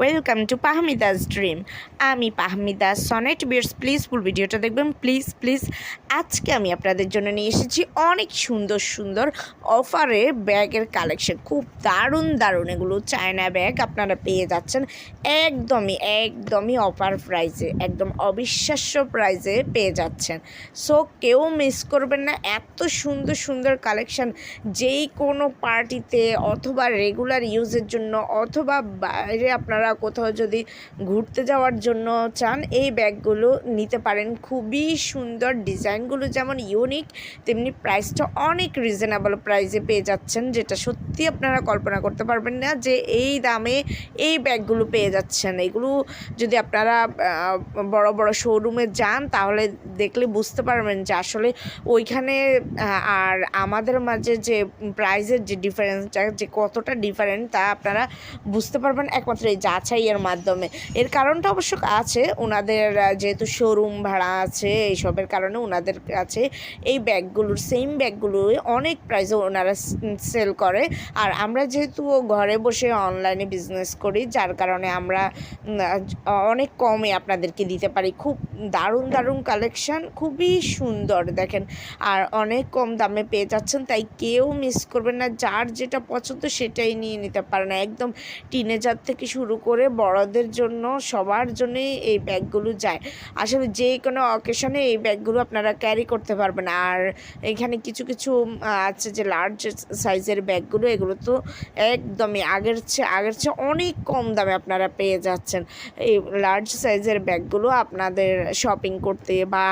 Welcome to পাহমিদাস dream আমি পাহমিদাস সনেট বিয়ার্স প্লিজ ফুল ভিডিওটা দেখবেন। প্লিজ প্লিজ আজকে আমি আপনাদের জন্য নিয়ে এসেছি অনেক সুন্দর সুন্দর অফারে ব্যাগের কালেকশন খুব দারুণ দারুণ এগুলো। চায়না ব্যাগ আপনারা পেয়ে যাচ্ছেন। একদমই একদমই অফার প্রাইসে একদম অবিশ্বাস্য প্রাইসে পেয়ে যাচ্ছেন। সো কেউ মিস করবেন না। এত সুন্দর সুন্দর কালেকশন যেই কোনো পার্টিতে অথবা রেগুলার ইউজের জন্য অথবা বাইরে আপনারা কোথাও যদি ঘুরতে যাওয়ার জন্য চান, এই ব্যাগগুলো নিতে পারেন। খুবই সুন্দর ডিজাইনগুলো যেমন ইউনিক, তেমনি প্রাইসটা অনেক রিজনেবল প্রাইসে পেয়ে যাচ্ছেন, যেটা সত্যি আপনারা কল্পনা করতে পারবেন না যে এই দামে এই ব্যাগগুলো পেয়ে যাচ্ছেন। এগুলো যদি আপনারা বড় বড় শোরুমে যান, তাহলে দেখলে বুঝতে পারবেন যে আসলে ওইখানে আর আমাদের মাঝে যে প্রাইজের যে ডিফারেন্সটা যে কতটা ডিফারেন্ট তা আপনারা বুঝতে পারবেন। একমাত্র এই যাচাইয়ের মাধ্যমে। এর কারণটা অবশ্য আছে ওনাদের যেহেতু শোরুম ভাড়া আছে, এইসবের কারণে ওনাদের কাছে এই ব্যাগগুলোর সেম ব্যাগগুলো অনেক প্রাইসে ওনারা সেল করে। আর আমরা যেহেতু ঘরে বসে অনলাইনে বিজনেস করি, যার কারণে আমরা অনেক কমে আপনাদেরকে দিতে পারি। খুব দারুণ দারুণ কালেকশান খুবই সুন্দর, দেখেন। আর অনেক কম দামে পেয়ে যাচ্ছেন, তাই কেউ মিস করবেন না। যার যেটা পছন্দ সেটাই নিয়ে নিতে পারেন একদম টিনেজার থেকে শুরু করে বড়দের জন্য, সবার জন্যই এই ব্যাগগুলো যায়। আসলে যে কোনো অকেশনে এই ব্যাগগুলো আপনারা ক্যারি করতে পারবেন। আর এখানে কিছু কিছু আছে যে লার্জ সাইজের ব্যাগগুলো, এগুলো তো একদমই আগের চেয়ে আগের চেয়ে অনেক কম দামে আপনারা পেয়ে যাচ্ছেন। এই লার্জ সাইজের ব্যাগগুলো আপনাদের শপিং করতে বা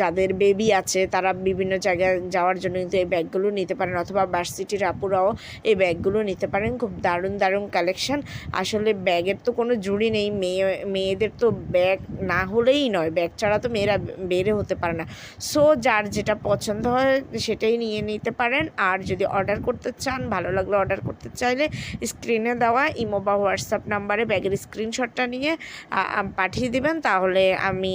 যাদের বেবি আছে, তারা বিভিন্ন জায়গায় যাওয়ার জন্য কিন্তু এই ব্যাগগুলো নিতে পারেন। অথবা ভার্সিটির আপুরাও এই ব্যাগগুলো নিতে পারেন। খুব দারুণ দারুণ কালেকশন আসলে ব্যাগের তো কোনো জুড়ি নেই, মেয়ে, মেয়েদের তো ব্যাগ না হলেই নয়, ব্যাগ ছাড়া তো মেয়েরা বেরে হতে পারে না। সো যার যেটা পছন্দ হয় সেটাই নিয়ে নিতে পারেন। আর যদি অর্ডার করতে চান, ভালো লাগলে অর্ডার করতে চাইলে স্ক্রিনে দেওয়া ইমো বা হোয়াটসঅ্যাপ নাম্বারে ব্যাগের স্ক্রিনশটটা নিয়ে পাঠিয়ে দিবেন। তাহলে আমি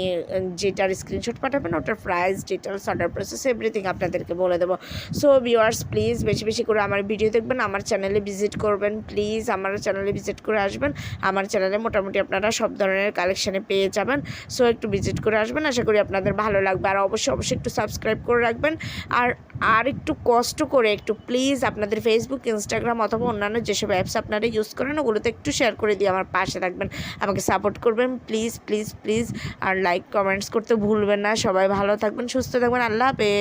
যেটার স্ক্রিনশট পাঠাবেন, ওটার price details order process everything আপনাদেরকে বলে দেবো। সো ভিউয়ার্স প্লিজ বেশি বেশি করে আমার ভিডিও দেখবেন, আমার চ্যানেলে ভিজিট করবেন। প্লিজ আমার চ্যানেলে ভিজিট করে আসবেন। আমার চ্যানেলে মোটামুটি আপনারা সব ধরনের কালেকশানে পেয়ে যাবেন। সো একটু ভিজিট করে আসবেন। আশা করি আপনাদের ভালো লাগবে। আর অবশ্যই অবশ্যই একটু সাবস্ক্রাইব করে রাখবেন। আর আর একটু কষ্ট করে একটু প্লিজ আপনাদের ফেসবুক ইনস্টাগ্রাম অথবা অন্যান্য যেসব অ্যাপস আপনারা ইউজ করেন, ওগুলোতে একটু শেয়ার করে দিয়ে আমার পাশে থাকবেন। আমাকে সাপোর্ট করবেন। প্লিজ প্লিজ প্লিজ আর লাইক কমেন্টস করতে ভুলবেন না। সবাই ভালো থাকবেন, সুস্থ থাকবেন। আল্লাহ হাফেজ।